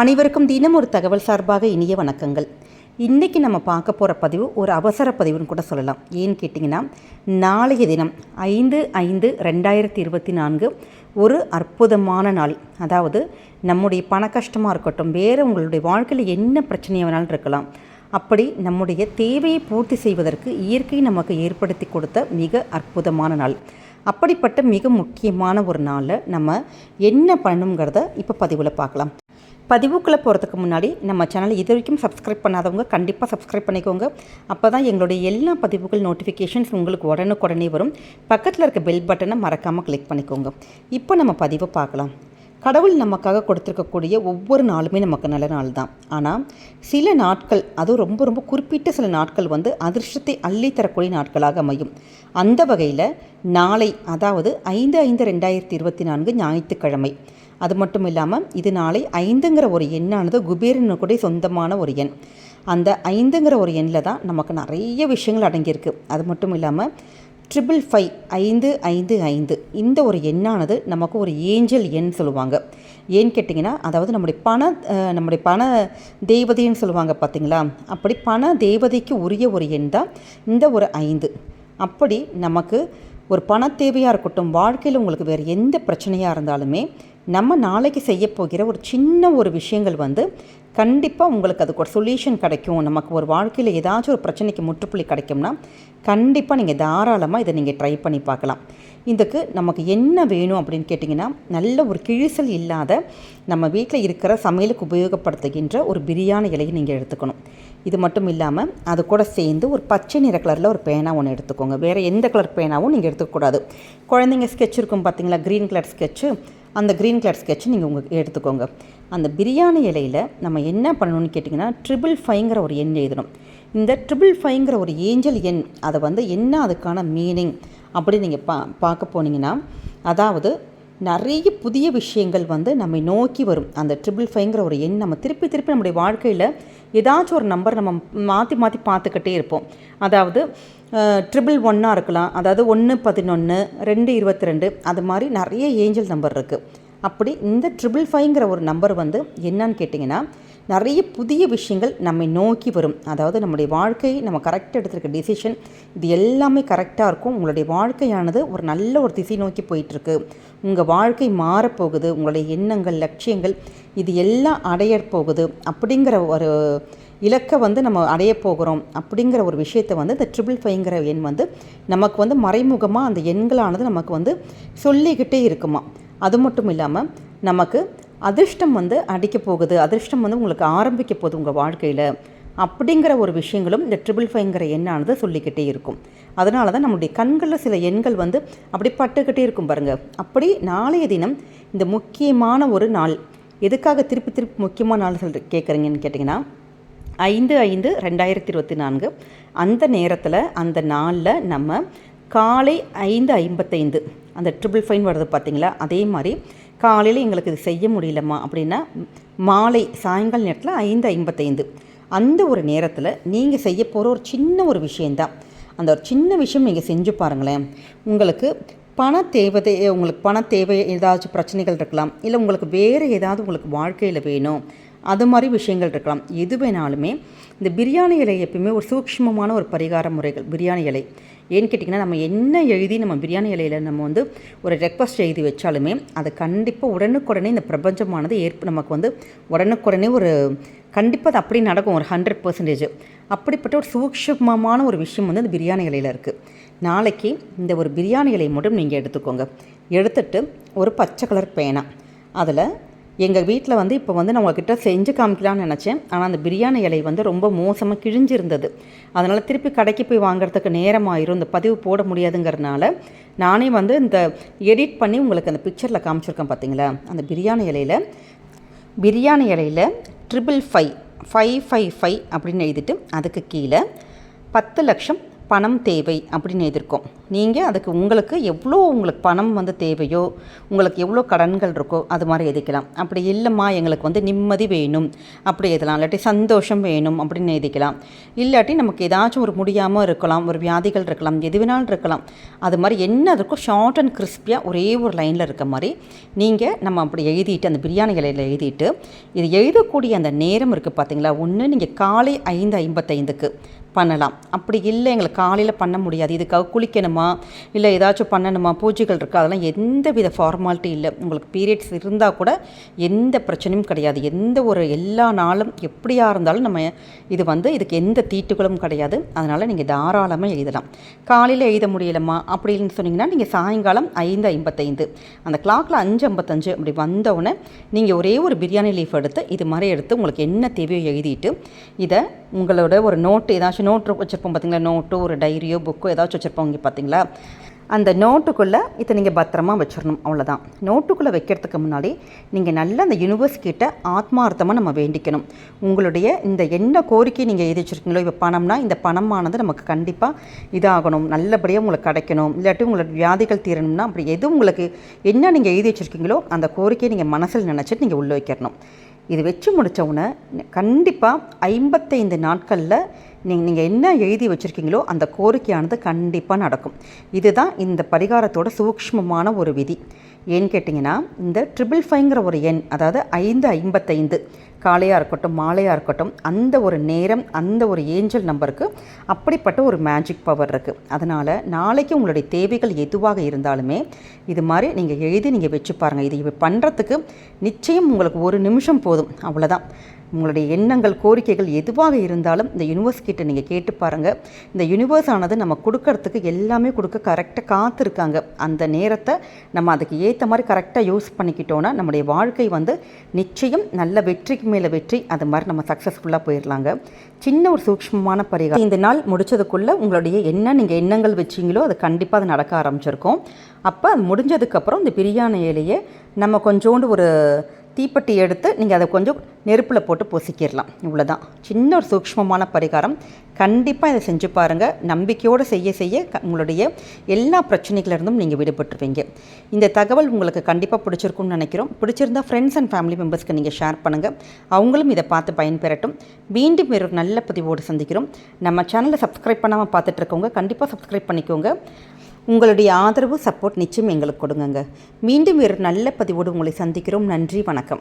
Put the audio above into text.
அனைவருக்கும் தினம் ஒரு தகவல் சார்பாக இனிய வணக்கங்கள். இன்றைக்கி நம்ம பார்க்க போகிற பதிவு ஒரு அவசர பதிவுன்னு கூட சொல்லலாம். ஏன்னு கேட்டிங்கன்னா நாளைய தினம் ஐந்து ஐந்து ரெண்டாயிரத்தி இருபத்தி நான்கு ஒரு அற்புதமான நாள். அதாவது நம்முடைய பண கஷ்டமாக இருக்கட்டும் வேறு உங்களுடைய வாழ்க்கையில் என்ன பிரச்சனையாக வேணாலும் இருக்கலாம். அப்படி நம்முடைய தேவையை பூர்த்தி செய்வதற்கு இயற்கை நமக்கு ஏற்படுத்தி கொடுத்த மிக அற்புதமான நாள். அப்படிப்பட்ட மிக முக்கியமான ஒரு நாளில் நம்ம என்ன பண்ணணுங்கிறத இப்போ பதிவில் பார்க்கலாம். பதிவுக்குள்ளே போகிறதுக்கு முன்னாடி நம்ம சேனலை இது வரைக்கும் சப்ஸ்கிரைப் பண்ணாதவங்க கண்டிப்பாக சப்ஸ்கிரைப் பண்ணிக்கோங்க. அப்போ தான் எங்களுடைய எல்லா பதிவுகள் நோட்டிஃபிகேஷன்ஸ் உங்களுக்கு உடனுக்குடனே வரும். பக்கத்தில் இருக்க பெல் பட்டனை மறக்காமல் கிளிக் பண்ணிக்கோங்க. இப்போ நம்ம பதிவை பார்க்கலாம். கடவுள் நமக்காக கொடுத்துருக்கக்கூடிய ஒவ்வொரு நாளுமே நமக்கு நல்ல நாள் தான். ஆனால் சில நாட்கள் அதுவும் ரொம்ப ரொம்ப குறிப்பிட்ட சில நாட்கள் வந்து அதிர்ஷ்டத்தை அள்ளி தரக்கூடிய நாட்களாக அமையும். அந்த வகையில் நாளை அதாவது ஐந்து ஐந்து ரெண்டாயிரத்தி இருபத்தி நான்கு ஞாயிற்றுக்கிழமை அது மட்டும் இல்லாமல் இது நாளை ஐந்துங்கிற ஒரு எண்ணானது குபேரனு கூட சொந்தமான ஒரு எண். அந்த ஐந்துங்கிற ஒரு எண்ணில் தான் நமக்கு நிறைய விஷயங்கள் அடங்கியிருக்கு. அது மட்டும் இல்லாமல் ட்ரிபிள் ஃபைவ் ஐந்து ஐந்து ஐந்து இந்த ஒரு எண்ணானது நமக்கு ஒரு ஏஞ்சல் எண் சொல்லுவாங்க. ஏன்னு கேட்டிங்கன்னா அதாவது நம்முடைய பண நம்முடைய பண தேவதைன்னு சொல்லுவாங்க பார்த்தீங்களா அப்படி பண தேவதைக்கு உரிய ஒரு எண் தான் இந்த ஒரு ஐந்து. அப்படி நமக்கு ஒரு பண தேவையாக இருக்கட்டும் வாழ்க்கையில் உங்களுக்கு வேறு எந்த பிரச்சனையாக இருந்தாலுமே நம்ம நாளைக்கு செய்ய போகிற ஒரு சின்ன ஒரு விஷயங்கள் வந்து கண்டிப்பாக உங்களுக்கு அதுக்கு ஒரு சொல்யூஷன் கிடைக்கும். நமக்கு ஒரு வாழ்க்கையில் ஏதாச்சும் ஒரு பிரச்சனைக்கு முற்றுப்புள்ளி கிடைக்கும்னா கண்டிப்பாக நீங்கள் தாராளமாக இதை நீங்கள் ட்ரை பண்ணி பார்க்கலாம். இதுக்கு நமக்கு என்ன வேணும் அப்படின்னு கேட்டிங்கன்னா நல்ல ஒரு கிழிசல் இல்லாத நம்ம வீட்டில் இருக்கிற சமையலுக்கு உபயோகப்படுத்துகின்ற ஒரு பிரியாணி இலையை நீங்கள் எடுத்துக்கணும். இது மட்டும் இல்லாமல் அது கூட சேர்ந்து ஒரு பச்சை நிற கலரில் ஒரு பேனா ஒன்று எடுத்துக்கோங்க. வேறு எந்த கலர் பேனாவும் நீங்கள் எடுத்துக்கக்கூடாது. குழந்தைங்க ஸ்கெட்ச் இருக்கும் பார்த்தீங்களா க்ரீன் கலர் ஸ்கெட்ச்சு அந்த க்ரீன் கலர் ஸ்கெட்ச் நீங்கள் உங்களுக்கு எடுத்துக்கோங்க. அந்த பிரியாணி இலையில் நம்ம என்ன பண்ணணும்னு கேட்டிங்கன்னா ட்ரிபிள் ஃபைங்கிற ஒரு எண் எழுதணும். இந்த ட்ரிபிள் ஃபைங்கிற ஒரு ஏஞ்சல் எண் அதை வந்து என்ன அதுக்கான மீனிங் அப்படி நீங்கள் பா பார்க்க போனீங்கன்னா அதாவது நிறைய புதிய விஷயங்கள் வந்து நம்மை நோக்கி வரும். அந்த ட்ரிபிள் ஃபைங்கிற ஒரு எண் நம்ம திருப்பி திருப்பி நம்முடைய வாழ்க்கையில் ஏதாச்சும் ஒரு நம்பர் நம்ம மாற்றி மாற்றி பார்த்துக்கிட்டே இருப்போம். அதாவது ட்ரிபிள் ஒன்னாக இருக்கலாம். அதாவது ஒன்று பதினொன்று ரெண்டு இருபத்தி ரெண்டு அது மாதிரி நிறைய ஏஞ்சல் நம்பர் இருக்குது அப்படி இந்த ட்ரிபிள் ஃபைங்கிற ஒரு நம்பர் வந்து என்னன்னு கேட்டிங்கன்னா நிறைய புதிய விஷயங்கள் நம்மை நோக்கி வரும். அதாவது நம்முடைய வாழ்க்கை நம்ம கரெக்டாக எடுத்திருக்க டிசிஷன் இது எல்லாமே கரெக்டாக இருக்கும். உங்களுடைய வாழ்க்கையானது ஒரு நல்ல ஒரு திசை நோக்கி போயிட்டுருக்கு. உங்கள் வாழ்க்கை மாறப்போகுது. உங்களுடைய எண்ணங்கள் லட்சியங்கள் இது எல்லாம் அடைய போகுது. அப்படிங்கிற ஒரு இலக்கை வந்து நம்ம அடைய போகிறோம். அப்படிங்கிற ஒரு விஷயத்தை வந்து இந்த ட்ரிபிள் ஃபைங்கிற எண் வந்து நமக்கு வந்து மறைமுகமாக அந்த எண்களானது நமக்கு வந்து சொல்லிக்கிட்டே இருக்குமா. அது மட்டும் இல்லாமல் நமக்கு அதிர்ஷ்டம் வந்து அடிக்க போகுது. அதிர்ஷ்டம் வந்து உங்களுக்கு ஆரம்பிக்க போகுது உங்கள் வாழ்க்கையில். அப்படிங்கிற ஒரு விஷயங்களும் இந்த ட்ரிபிள் ஃபைங்கிற எண்ணானது சொல்லிக்கிட்டே இருக்கும். அதனால தான் நம்முடைய கண்களில் சில எண்கள் வந்து அப்படி பட்டுக்கிட்டே இருக்கும் பாருங்கள் அப்படி நாளைய தினம் இந்த முக்கியமான ஒரு நாள் எதுக்காக திருப்பி திருப்பி முக்கியமான நாள் சொல்ற கேட்குறீங்கன்னு கேட்டிங்கன்னா ஐந்து ஐந்து ரெண்டாயிரத்தி இருபத்தி நான்கு அந்த நேரத்தில் அந்த நாளில் நம்ம காலை ஐந்து ஐம்பத்தைந்து அந்த ட்ரிபிள் ஃபைன் வருது பார்த்தீங்களா அதே மாதிரி காலையில் எங்களுக்கு இது செய்ய முடியலம்மா அப்படின்னா மாலை சாயங்கால நேரத்தில் ஐந்து ஐம்பத்தைந்து. அந்த ஒரு நேரத்தில் நீங்கள் செய்ய போகிற ஒரு சின்ன ஒரு விஷயந்தான் அந்த ஒரு சின்ன விஷயம் நீங்கள் செஞ்சு பாருங்களேன். உங்களுக்கு பண தேவை உங்களுக்கு பண தேவை ஏதாச்சும் பிரச்சனைகள் இருக்கலாம். இல்லை உங்களுக்கு வேறு ஏதாவது உங்களுக்கு வாழ்க்கையில் வேணும். அது மாதிரி விஷயங்கள் இருக்கலாம். எது வேணாலுமே இந்த பிரியாணி இலை எப்பயுமே ஒரு சூக்ஷ்மமான ஒரு பரிகார முறைகள். பிரியாணி இலை. ஏன்னு கேட்டிங்கன்னா நம்ம என்ன எழுதி நம்ம பிரியாணி இலையில் நம்ம வந்து ஒரு ரெக்வஸ்ட் எழுதி வச்சாலுமே அது கண்டிப்பாக உடனுக்குடனே இந்த பிரபஞ்சமானது ஏற்ப நமக்கு வந்து உடனுக்குடனே ஒரு கண்டிப்பாக அது அப்படி நடக்கும் ஒரு ஹண்ட்ரட் பர்சன்டேஜ் அப்படிப்பட்ட ஒரு சூக்ஷ்மமான ஒரு விஷயம் வந்து இந்த பிரியாணி இலையில் இருக்குது நாளைக்கு இந்த ஒரு பிரியாணி இலையை மட்டும் நீங்கள் எடுத்துக்கோங்க. எடுத்துட்டு ஒரு பச்சை கலர் பேனா. அதில் எங்கள் வீட்டில் வந்து இப்போ வந்து நான் உங்ககிட்ட செஞ்சு காமிக்கலாம்னு நினச்சேன். ஆனால் அந்த பிரியாணி இலை வந்து ரொம்ப மோசமாக கிழிஞ்சிருந்தது. அதனால் திருப்பி கடைக்கு போய் வாங்குறதுக்கு நேரமாயிரும். இந்த பதிவு போட முடியாதுங்கிறதுனால நானே வந்து இந்த எடிட் பண்ணி உங்களுக்கு அந்த பிக்சரில் காமிச்சிருக்கேன் பார்த்தீங்களா அந்த பிரியாணி இலையில் பிரியாணி இலையில் triple five five five five அப்படின்னு எழுதிட்டு அதுக்கு கீழே பத்து லட்சம் பணம் தேவை அப்படின்னு எதிர்க்கும். நீங்கள் அதுக்கு உங்களுக்கு எவ்வளோ உங்களுக்கு பணம் வந்து தேவையோ உங்களுக்கு எவ்வளோ கடன்கள் இருக்கோ அது மாதிரி எதிக்கலாம் அப்படி இல்லைம்மா எங்களுக்கு வந்து நிம்மதி வேணும். அப்படி எதலாம் இல்லாட்டி சந்தோஷம் வேணும் அப்படின்னு எதிக்கலாம் இல்லாட்டி நமக்கு ஏதாச்சும் ஒரு முடியாமல் இருக்கலாம் ஒரு வியாதிகள் இருக்கலாம் எது வேணாலும் இருக்கலாம். அது மாதிரி என்ன இருக்கோ ஷார்ட் அண்ட் கிறிஸ்பியாக ஒரே ஒரு லைனில் இருக்க மாதிரி நீங்கள் நம்ம அப்படி எழுதிட்டு அந்த பிரியாணி இலையில் எழுதிட்டு இது எழுதக்கூடிய அந்த நேரம் இருக்குது பார்த்தீங்களா ஒன்று நீங்கள் காலை ஐந்து ஐம்பத்தைந்துக்கு. பண்ணலாம். அப்படி இல்லை எங்களுக்கு காலையில் பண்ண முடியாது. இதுக்காக குளிக்கணுமா? இல்லை ஏதாச்சும் பண்ணணுமா? பூஜைகள் இருக்கா? அதெல்லாம் எந்த வித ஃபார்மாலிட்டி இல்லை. உங்களுக்கு பீரியட்ஸ் இருந்தால் கூட எந்த பிரச்சனையும் கிடையாது. எந்த ஒரு எல்லா நாளும் எப்படியா இருந்தாலும் நம்ம இது வந்து இதுக்கு எந்த தீட்டுகளும் கிடையாது. அதனால் நீங்கள் தாராளமாக எழுதலாம். காலையில் எழுத முடியலம்மா? அப்படின்னு சொன்னீங்கன்னா நீங்கள் சாயங்காலம் ஐந்து ஐம்பத்தைந்து. அந்த கிளாக்கில் அஞ்சு ஐம்பத்தஞ்சு அப்படி வந்தவுடனே நீங்கள் ஒரே ஒரு பிரியாணி லீஃப் எடுத்து இது மாதிரி எடுத்து உங்களுக்கு என்ன தேவையோ எழுதிட்டு இதை உங்களோட ஒரு நோட்டு ஏதாச்சும் நோட்டு வச்சுருப்போம் பார்த்தீங்களா நோட்டு ஒரு டைரியோ புக்கோ ஏதாச்சும் வச்சுருப்போம் இங்கே பார்த்தீங்களா அந்த நோட்டுக்குள்ளே இதை நீங்கள் பத்திரமா வச்சிடணும் அவ்வளோதான் நோட்டுக்குள்ளே வைக்கிறதுக்கு முன்னாடி நீங்கள் நல்ல அந்த யூனிவர்ஸ் கிட்ட ஆத்மார்த்தமாக நம்ம வேண்டிக்கணும். உங்களுடைய இந்த என்ன கோரிக்கை நீங்கள் எழுதி வச்சுருக்கீங்களோ இப்போ பணம்னா இந்த பணமானது நமக்கு கண்டிப்பாக இதாகணும். நல்லபடியாக உங்களுக்கு கிடைக்கணும். இல்லாட்டி உங்களோட வியாதிகள் தீரணும்னா அப்படி எது உங்களுக்கு என்ன நீங்கள் எழுதி வச்சுருக்கீங்களோ அந்த கோரிக்கையை நீங்கள் மனசில் நினச்சிட்டு நீங்கள் உள்ளே வைக்கணும். இது வச்சு முடித்தவுடனே கண்டிப்பாக ஐம்பத்தைந்து நாட்களில் நீங்கள் நீங்கள் என்ன எழுதி வச்சுருக்கீங்களோ அந்த கோரிக்கையானது கண்டிப்பாக நடக்கும். இதுதான் இந்த பரிகாரத்தோட சூக்ஷ்மமான ஒரு விதி. ஏன்னு கேட்டிங்கன்னா இந்த ட்ரிபிள் ஃபைங்கிற ஒரு எண் அதாவது ஐந்து ஐம்பத்தைந்து காலையாக இருக்கட்டும் மாலையாக இருக்கட்டும் அந்த ஒரு நேரம் அந்த ஒரு ஏஞ்சல் நம்பருக்கு அப்படிப்பட்ட ஒரு மேஜிக் பவர் இருக்குது அதனால் நாளைக்கு உங்களுடைய தேவைகள் எதுவாக இருந்தாலுமே இது மாதிரி நீங்கள் எழுதி நீங்கள் வச்சு பாருங்கள் இது இப்போ பண்ணுறதுக்கு நிச்சயம் உங்களுக்கு ஒரு நிமிஷம் போதும். அவ்வளோதான் உங்களுடைய எண்ணங்கள் கோரிக்கைகள் எதுவாக இருந்தாலும் இந்த யூனிவர்ஸ் கிட்ட நீங்கள் கேட்டு பாருங்கள் இந்த யூனிவர்ஸ் ஆனது நம்ம கொடுக்கறதுக்கு எல்லாமே கொடுக்க கரெக்டாக காத்திருக்காங்க. அந்த நேரத்தை நம்ம அதுக்கு ஏற்ற மாதிரி கரெக்டாக யூஸ் பண்ணிக்கிட்டோன்னா நம்முடைய வாழ்க்கை வந்து நிச்சயம் நல்ல வெற்றிக்கு மேலே வெற்றி அது மாதிரி நம்ம சக்ஸஸ்ஃபுல்லாக போயிடலாங்க சின்ன ஒரு சூக்ஷ்மமான பரிகாரம். இந்த நாள் முடிச்சதுக்குள்ளே உங்களுடைய என்ன நீங்கள் எண்ணங்கள் வச்சிங்களோ அது கண்டிப்பாக அது நடக்க ஆரம்பிச்சிருக்கும். அப்போ அது முடிஞ்சதுக்கப்புறம் இந்த பிரியாணி இலையை நம்ம கொஞ்சோண்டு ஒரு தீப்பெட்டி எடுத்து நீங்கள் அதை கொஞ்சம் நெருப்பில் போட்டு பொசிக்கிடலாம் இவ்வளோ தான் சின்ன ஒரு சூக்ஷ்மமான பரிகாரம். கண்டிப்பாக இதை செஞ்சு பாருங்கள் நம்பிக்கையோடு செய்ய செய்ய க- உங்களுடைய எல்லா பிரச்சனைகளிலிருந்தும் நீங்கள் விடுபட்டுருவீங்க. இந்த தகவல் உங்களுக்கு கண்டிப்பாக பிடிச்சிருக்கும்னு நினைக்கிறோம். பிடிச்சிருந்தா ஃப்ரெண்ட்ஸ் அண்ட் ஃபேமிலி மெம்பர்ஸ்க்கு நீங்கள் ஷேர் பண்ணுங்கள் அவங்களும் இதை பார்த்து பயன்பெறட்டும். மீண்டும் ஒரு நல்ல பதிவோடு சந்திக்கிறோம். நம்ம சேனலை சப்ஸ்கிரைப் பண்ணாமல் பார்த்துட்ருக்கவங்க கண்டிப்பாக சப்ஸ்கிரைப் பண்ணிக்கோங்க. உங்களுடைய ஆதரவு சப்போர்ட் நிச்சயம் எங்களுக்கு கொடுங்கங்க. மீண்டும் ஒரு நல்ல பதிவோடு உங்களை சந்திக்கிறோம். நன்றி வணக்கம்.